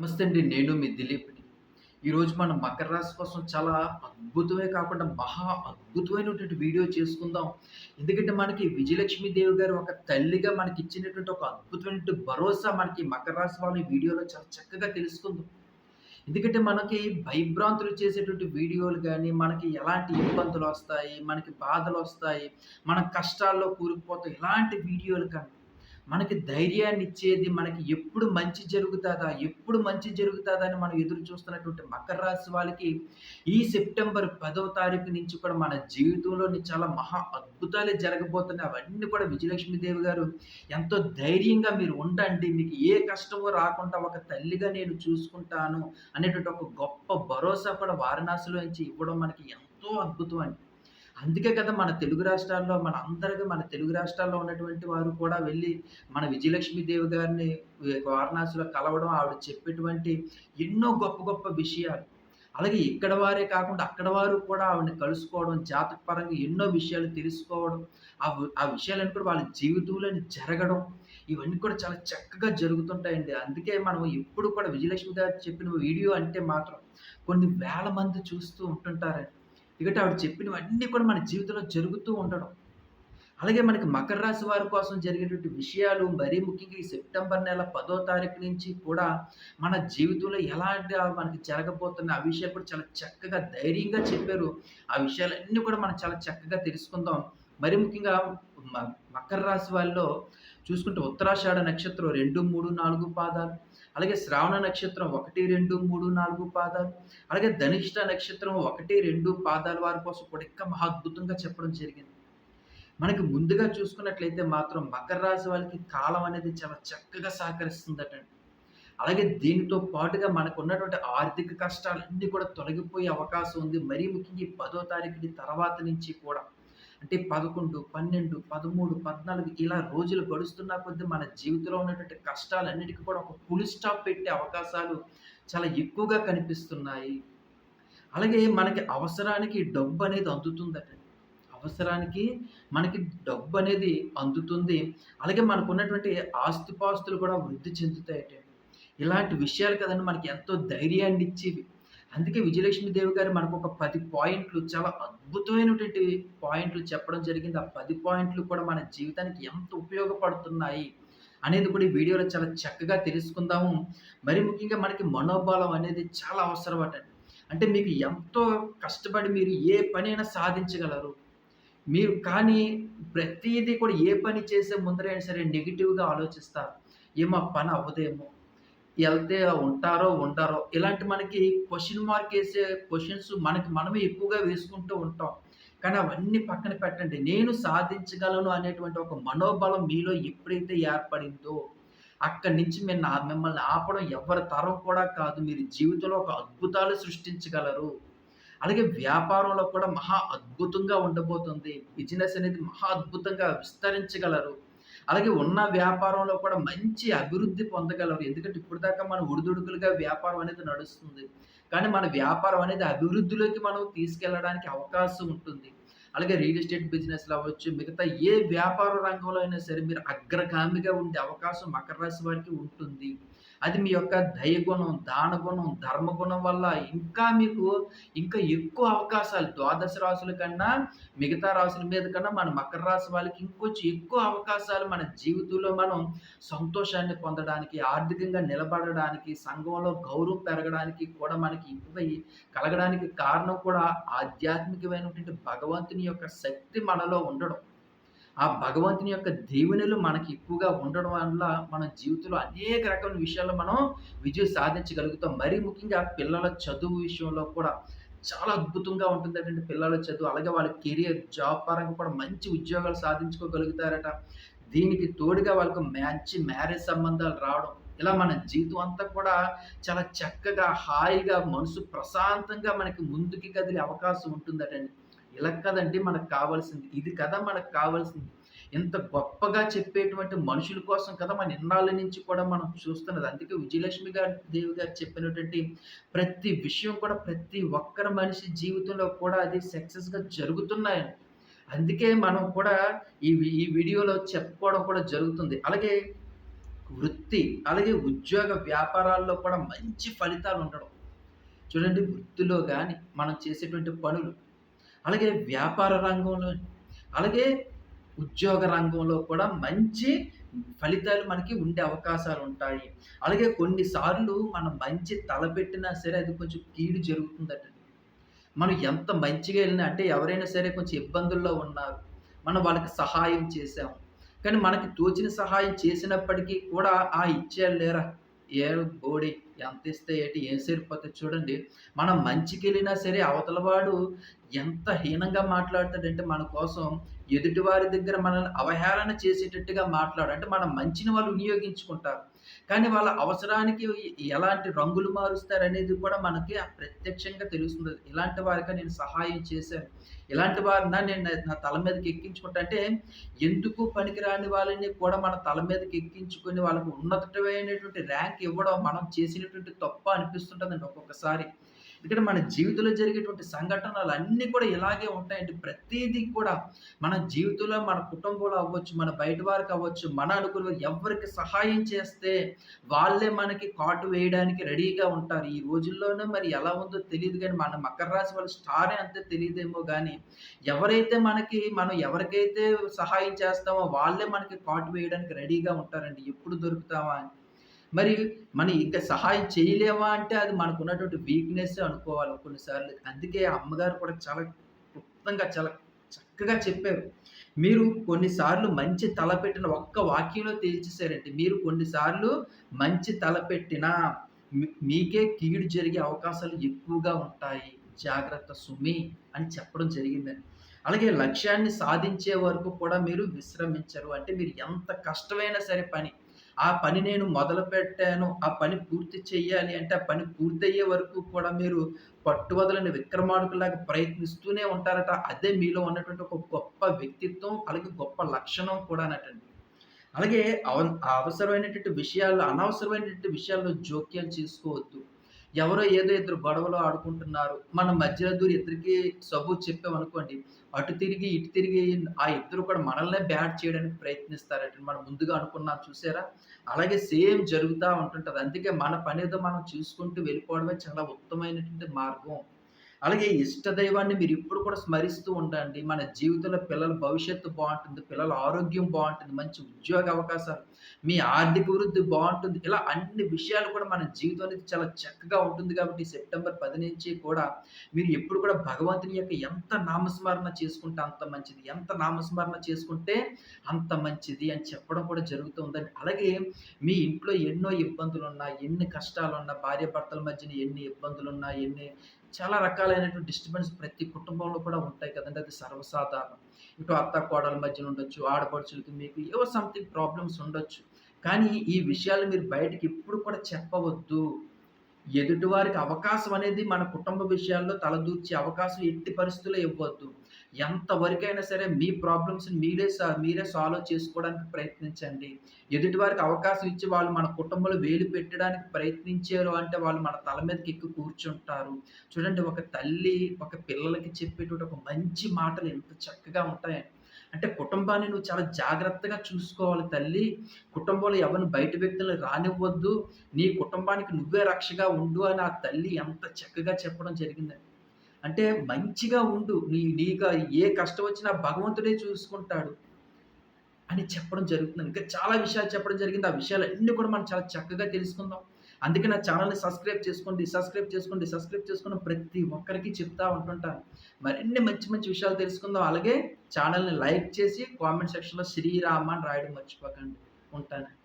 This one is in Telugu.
నమస్తే అండి నేను మీ దిలీప్ని ఈరోజు మనం మకర రాశి కోసం చాలా అద్భుతమే కాకుండా మహా అద్భుతమైనటువంటి వీడియో చేసుకుందాం. ఎందుకంటే మనకి విజయలక్ష్మి దేవి గారు ఒక తల్లిగా మనకి ఇచ్చినటువంటి ఒక అద్భుతమైన భరోసా మనకి మకర రాశి వాళ్ళ వీడియోలో చాలా చక్కగా తెలుసుకుందాం. ఎందుకంటే మనకి భయభ్రాంతులు చేసేటువంటి వీడియోలు కానీ మనకి ఎలాంటి ఇబ్బందులు వస్తాయి మనకి బాధలు వస్తాయి మన కష్టాల్లో కూరుకుపోతాయి ఇలాంటి వీడియోలు కానీ మనకి ధైర్యాన్ని ఇచ్చేది మనకి ఎప్పుడు మంచి జరుగుతుందా ఎప్పుడు మంచి జరుగుతుందా అని మనం ఎదురు చూస్తున్నటువంటి మకర రాశి వాళ్ళకి ఈ సెప్టెంబర్ పదవ తారీఖు నుంచి కూడా మన జీవితంలోని చాలా మహా అద్భుతాలే జరగబోతున్నాయి. అవన్నీ కూడా విజయలక్ష్మీదేవి గారు ఎంతో ధైర్యంగా మీరు ఉండండి. మీకు ఏ కష్టమో రాకుండా ఒక తల్లిగా నేను చూసుకుంటాను అనేటువంటి ఒక గొప్ప భరోసా కూడా వారణాసిలో నుంచి ఇవ్వడం మనకి ఎంతో అద్భుతం అండి. అందుకే కదా మన తెలుగు రాష్ట్రాల్లో మన అందరికీ మన తెలుగు రాష్ట్రాల్లో ఉన్నటువంటి వారు కూడా వెళ్ళి మన విజయలక్ష్మి దేవి గారిని వారణాసిలో కలవడం ఆవిడ చెప్పేటువంటి ఎన్నో గొప్ప గొప్ప విషయాలు. అలాగే ఇక్కడ వారే కాకుండా అక్కడ వారు కూడా ఆవిడని కలుసుకోవడం జాతకపరంగా ఎన్నో విషయాలు తెలుసుకోవడం ఆ ఆ విషయాలన్నీ కూడా వాళ్ళ జీవితంలోని జరగడం ఇవన్నీ కూడా చాలా చక్కగా జరుగుతుంటాయండి. అందుకే మనం ఎప్పుడు కూడా విజయలక్ష్మి గారు చెప్పిన వీడియో అంటే మాత్రం కొన్ని వేల మంది చూస్తూ ఉంటుంటారండి. ఎందుకంటే ఆవిడ చెప్పినవన్నీ కూడా మన జీవితంలో జరుగుతూ ఉండడం. అలాగే మనకి మకర రాశి వారి కోసం జరిగేటువంటి విషయాలు మరీ ముఖ్యంగా ఈ సెప్టెంబర్ నెల పదో తారీఖు నుంచి కూడా మన జీవితంలో ఎలాంటి మనకి జరగబోతున్న ఆ విషయాలు కూడా చాలా చక్కగా ధైర్యంగా చెప్పారు. ఆ విషయాలన్నీ కూడా మనం చాలా చక్కగా తెలుసుకుందాం. మరి ముఖ్యంగా మకర రాశి వాళ్ళలో చూసుకుంటే ఉత్తరాషాఢ నక్షత్రం రెండు మూడు నాలుగు పాదాలు. అలాగే శ్రావణ నక్షత్రం ఒకటి రెండు మూడు నాలుగు పాదాలు. అలాగే ధనిష్ట నక్షత్రం ఒకటి రెండు పాదాల వారి కోసం కూడా ఇంకా మహా అద్భుతంగా చెప్పడం జరిగింది. మనకి ముందుగా చూసుకున్నట్లయితే మాత్రం మకర రాశి వాళ్ళకి కాలం అనేది చాలా చక్కగా సహకరిస్తుందట. అలాగే దీనితో పాటుగా మనకు ఉన్నటువంటి ఆర్థిక కష్టాలన్నీ కూడా తొలగిపోయే అవకాశం ఉంది. మరీ ముఖ్యంగా ఈ పదో తారీఖుని తర్వాత నుంచి కూడా. అంటే పదకొండు పన్నెండు పదమూడు పద్నాలుగు ఇలా రోజులు గడుస్తున్న కొద్ది మన జీవితంలో ఉన్నటువంటి కష్టాలన్నిటికీ కూడా ఒక ఫుల్ స్టాప్ పెట్టే అవకాశాలు చాలా ఎక్కువగా కనిపిస్తున్నాయి. అలాగే మనకి అవసరానికి డబ్బు అనేది అందుతుందట. అవసరానికి మనకి డబ్బు అనేది అందుతుంది. అలాగే మనకు ఉన్నటువంటి ఆస్తిపాస్తులు కూడా వృద్ధి చెందుతాయట. ఇలాంటి విషయాలు కదండి మనకి ఎంతో ధైర్యాన్ని ఇచ్చేవి అందుకే విజయలక్ష్మి దేవి గారు మనకు ఒక పది పాయింట్లు చాలా అద్భుతమైనటువంటి పాయింట్లు చెప్పడం జరిగింది. ఆ పది పాయింట్లు కూడా మన జీవితానికి ఎంత ఉపయోగపడుతున్నాయి అనేది కూడా ఈ వీడియోలో చాలా చక్కగా తెలుసుకుందాము. మరి ముఖ్యంగా మనకి మనోబలం అనేది చాలా అవసరం అట. అంటే మీకు ఎంతో కష్టపడి మీరు ఏ పనైనా సాధించగలరు. మీరు కానీ ప్రతిదీ కూడా ఏ పని చేసే ముందరైనా సరే నెగిటివ్గా ఆలోచిస్తారు. ఏమో పని అవ్వదేమో. వెళ్తే ఉంటారో ఉంటారో ఇలాంటి మనకి క్వశ్చన్ మార్క్ వేసే క్వశ్చన్స్ మనకి మనమే ఎక్కువగా వేసుకుంటూ ఉంటాం. కానీ అవన్నీ పక్కన పెట్టండి. నేను సాధించగలను అనేటువంటి ఒక మనోబలం మీలో ఎప్పుడైతే ఏర్పడిందో అక్కడి నుంచి మీరు నా మిమ్మల్ని ఆపడం ఎవరి తరం కూడా కాదు. మీరు జీవితంలో ఒక అద్భుతాలు సృష్టించగలరు. అలాగే వ్యాపారంలో కూడా మహా అద్భుతంగా ఉండబోతుంది. బిజినెస్ అనేది మహా అద్భుతంగా విస్తరించగలరు. అలాగే ఉన్న వ్యాపారంలో కూడా మంచి అభివృద్ధి పొందగలరు. ఎందుకంటే ఇప్పుడు దాకా మనం ఉడిదుడుకులుగా వ్యాపారం అనేది నడుస్తుంది. కానీ మన వ్యాపారం అనేది అభివృద్ధిలోకి మనం తీసుకెళ్ళడానికి అవకాశం ఉంటుంది. అలాగే రియల్ ఎస్టేట్ బిజినెస్లో అవ్వచ్చు మిగతా ఏ వ్యాపార రంగంలో అయినా సరే మీరు అగ్రగామిగా ఉండే అవకాశం మకర రాశి వారికి ఉంటుంది. అది మీ యొక్క దయగుణం దానగుణం ధర్మగుణం వల్ల ఇంకా మీకు ఇంకా ఎక్కువ అవకాశాలు ద్వాదశ రాశుల కన్నా మిగతా రాశుల మీద కన్నా మన మకర రాశి వాళ్ళకి ఇంకొంచెం ఎక్కువ అవకాశాలు మన జీవితంలో మనం సంతోషాన్ని పొందడానికి ఆర్థికంగా నిలబడడానికి సంఘంలో గౌరవం పెరగడానికి కూడా మనకి ఎక్కువ కలగడానికి కారణం కూడా ఆధ్యాత్మికమైనటువంటి భగవంతుని యొక్క శక్తి మనలో ఉండడం. ఆ భగవంతుని యొక్క దీవెనలు మనకి ఎక్కువగా ఉండడం వల్ల మన జీవితంలో అనేక రకమైన విషయాల్లో మనం విజయం సాధించగలుగుతాం. మరీ ముఖ్యంగా పిల్లల చదువు విషయంలో కూడా చాలా అద్భుతంగా ఉంటుందటండి పిల్లల చదువు. అలాగే వాళ్ళ కెరియర్ జాబ్ పరంగా కూడా మంచి ఉద్యోగాలు సాధించుకోగలుగుతారట. దీనికి తోడుగా వాళ్ళకు మంచి మ్యారేజ్ సంబంధాలు రావడం. ఇలా మన జీవితం అంతా కూడా చాలా చక్కగా హాయిగా మనసు ప్రశాంతంగా మనకి ముందుకి కదిలే అవకాశం ఉంటుందటండి. ఇలా కదండి మనకు కావాల్సింది. ఇది కదా మనకు కావాల్సింది. ఇంత గొప్పగా చెప్పేటువంటి మనుషుల కోసం కదా మన ఇన్నాళ్ళ నుంచి కూడా మనం చూస్తున్నది. అందుకే విజయలక్ష్మి గారి దేవి గారు చెప్పినటువంటి ప్రతి విషయం కూడా ప్రతి ఒక్కరి మనిషి జీవితంలో కూడా అది సక్సెస్గా జరుగుతున్నాయని అందుకే మనం కూడా ఈ ఈ వీడియోలో చెప్పుకోవడం కూడా జరుగుతుంది. అలాగే వృత్తి అలాగే ఉద్యోగ వ్యాపారాల్లో కూడా మంచి ఫలితాలు ఉండడం. చూడండి వృత్తిలో కానీ మనం చేసేటువంటి పనులు అలాగే వ్యాపార రంగంలో అలాగే ఉద్యోగ రంగంలో కూడా మంచి ఫలితాలు మనకి ఉండే అవకాశాలు ఉంటాయి. అలాగే కొన్నిసార్లు మనం మంచి తలపెట్టినా సరే అది కొంచెం కీడు జరుగుతుందట మనం ఎంత మంచిగా వెళ్ళినా అంటే ఎవరైనా సరే కొంచెం ఇబ్బందుల్లో ఉన్నారు. మనం వాళ్ళకి సహాయం చేసాం కానీ మనకి తోచిన సహాయం చేసినప్పటికీ కూడా ఆ ఇచ్చే లేరా? ఏడు బోడి ఎంత ఇస్తే ఏంటి ఏం సరిపోతుంది చూడండి. మనం మంచికి వెళ్ళినా సరే అవతల వాడు ఎంత హీనంగా మాట్లాడతాడంటే మన కోసం ఎదుటి వారి దగ్గర మనల్ని అవహేళన చేసేటట్టుగా మాట్లాడు. అంటే మన మంచిని వాళ్ళు వినియోగించుకుంటారు. కానీ వాళ్ళ అవసరానికి ఎలాంటి రంగులు మారుస్తారు అనేది కూడా మనకి ప్రత్యక్షంగా తెలుస్తుంది. ఇలాంటి వారికి నేను సహాయం చేశాను. ఇలాంటి వారిన నేను నా తల మీదకి ఎక్కించుకుంటా అంటే ఎందుకు పనికిరాని వాళ్ళని కూడా మన తల మీదకి ఎక్కించుకొని వాళ్ళకు ఉన్నతమైనటువంటి ర్యాంక్ ఇవ్వడం మనం చేసినటువంటి తప్ప అనిపిస్తుంటుందండి ఒక్కొక్కసారి. ఎందుకంటే మన జీవితంలో జరిగేటువంటి సంఘటనలు అన్నీ కూడా ఇలాగే ఉంటాయండి. ప్రతిదీ కూడా మన జీవితంలో మన కుటుంబంలో అవ్వచ్చు మన బయట వారికి అవ్వచ్చు మన అనుకున్న ఎవరికి సహాయం చేస్తే వాళ్ళే మనకి కాటు వేయడానికి రెడీగా ఉంటారు. ఈ రోజుల్లోనే మరి ఎలా ఉందో తెలియదు కానీ మన మకర రాశి వాళ్ళ స్టారే అంతే తెలియదేమో కానీ ఎవరైతే మనకి మనం ఎవరికైతే సహాయం చేస్తామో వాళ్ళే మనకి కాటు వేయడానికి రెడీగా ఉంటారండి. ఎప్పుడు దొరుకుతామా అని. మరి మనం ఇంకా సహాయం చేయలేమా అంటే అది మనకు ఉన్నటువంటి వీక్నెస్ అనుకోవాలి కొన్నిసార్లు. అందుకే అమ్మగారు కూడా చాలా క్లుప్తంగా చాలా చక్కగా చెప్పారు. మీరు కొన్నిసార్లు మంచి తలపెట్టిన ఒక్క వాక్యంలో తేల్చేశారంటే మీరు కొన్నిసార్లు మంచి తలపెట్టిన మీకే కీడు జరిగే అవకాశాలు ఎక్కువగా ఉంటాయి. జాగ్రత్త సుమి అని చెప్పడం జరిగిందండి అలాగే లక్ష్యాన్ని సాధించే వరకు కూడా మీరు విశ్రమించరు. అంటే మీరు ఎంత కష్టమైనా సరే పని ఆ పని నేను మొదలు పెట్టాను ఆ పని పూర్తి చేయాలి అంటే ఆ పని పూర్తయ్యే వరకు కూడా మీరు పట్టువదలని విక్రమార్కులాగా ప్రయత్నిస్తూనే ఉంటారట. అదే మీలో ఉన్నటువంటి ఒక గొప్ప వ్యక్తిత్వం అలాగే గొప్ప లక్షణం కూడా అనటండి అలాగే అవ అవసరమైనటువంటి విషయాల్లో అనవసరమైనటువంటి విషయాల్లో జోక్యాలు చేసుకోవద్దు. ఎవరో ఏదో ఇద్దరు గొడవలు ఆడుకుంటున్నారు. మన మధ్యలో దూరి ఇద్దరికి సబు చెప్పామనుకోండి అటు తిరిగి ఇటు తిరిగి ఆ ఇద్దరు కూడా మనల్నే బ్యాట్ చేయడానికి ప్రయత్నిస్తారట మనం ముందుగా అనుకున్నాం చూసారా? అలాగే సేమ్ జరుగుతూ ఉంటుంటుంది. అందుకే మన పని ఏదో మనం చూసుకుంటూ వెళ్ళిపోవడమే చాలా ఉత్తమైనటువంటి మార్గం. అలాగే ఇష్ట దైవాన్ని మీరు ఇప్పుడు కూడా స్మరిస్తూ ఉండండి. మన జీవితంలో పిల్లల భవిష్యత్తు బాగుంటుంది పిల్లల ఆరోగ్యం బాగుంటుంది మంచి ఉద్యోగ అవకాశాలు మీ ఆర్థిక వృద్ధి బాగుంటుంది. ఇలా అన్ని విషయాలు కూడా మన జీవితం అనేది చాలా చక్కగా ఉంటుంది కాబట్టి సెప్టెంబర్ పది నుంచి కూడా మీరు ఎప్పుడు కూడా భగవంతుని యొక్క ఎంత నామస్మరణ చేసుకుంటే అంత మంచిది ఎంత నామస్మరణ చేసుకుంటే అంత మంచిది అని చెప్పడం కూడా జరుగుతుందండి అలాగే మీ ఇంట్లో ఎన్నో ఇబ్బందులు ఉన్నా ఎన్ని కష్టాలు ఉన్నా భార్య భర్తల మధ్యన ఎన్ని ఇబ్బందులు ఉన్నా ఎన్ని చాలా రకాలైనటువంటి డిస్టర్బెన్స్ ప్రతి కుటుంబంలో కూడా ఉంటాయి కదండి. అది సర్వసాధారణం. ఇటు అత్త కోడల మధ్యన ఉండొచ్చు ఆడపడుచులకి మీకు ఏవో సంథింగ్ ప్రాబ్లమ్స్ ఉండొచ్చు. కానీ ఈ విషయాలు మీరు బయటకి ఎప్పుడు కూడా చెప్పవద్దు. ఎదుటివారికి అవకాశం అనేది మన కుటుంబ విషయాల్లో తలదూర్చే అవకాశం ఎట్టి పరిస్థితుల్లో ఇవ్వద్దు. ఎంతవరకైనా సరే మీ ప్రాబ్లమ్స్ని మీరే మీరే సాల్వ్ చేసుకోవడానికి ప్రయత్నించండి. ఎదుటి వారికి అవకాశం ఇచ్చి వాళ్ళు మన కుటుంబంలో వేలు పెట్టడానికి ప్రయత్నించారు అంటే వాళ్ళు మన తల మీదకి ఎక్కి కూర్చుంటారు. చూడండి ఒక తల్లి ఒక పిల్లలకి చెప్పేటువంటి ఒక మంచి మాటలు ఎంత చక్కగా ఉంటాయండి అంటే కుటుంబాన్ని నువ్వు చాలా జాగ్రత్తగా చూసుకోవాలి తల్లి. కుటుంబంలో ఎవరిని బయట వ్యక్తులు రానివ్వద్దు. నీ కుటుంబానికి నువ్వే రక్షగా ఉండు అని ఆ తల్లి ఎంత చక్కగా చెప్పడం జరిగిందండి అంటే మంచిగా ఉండు. నీ నీకు ఏ కష్టం వచ్చినా భగవంతుడే చూసుకుంటాడు అని చెప్పడం జరుగుతుంది. ఇంకా చాలా విషయాలు చెప్పడం జరిగింది. ఆ విషయాలు అన్నీ కూడా మనం చాలా చక్కగా తెలుసుకుందాం. అందుకే నా ఛానల్ని సబ్స్క్రైబ్ చేసుకోండి సబ్స్క్రైబ్ చేసుకోండి సబ్స్క్రైబ్ చేసుకున్న ప్రతి ఒక్కరికి చెప్తా ఉంటుంటాను. మరిన్ని మంచి మంచి విషయాలు తెలుసుకుందాం. అలాగే ఛానల్ని లైక్ చేసి కామెంట్ సెక్షన్లో శ్రీరామ అని రాయడం మర్చిపోకండి. ఉంటాను.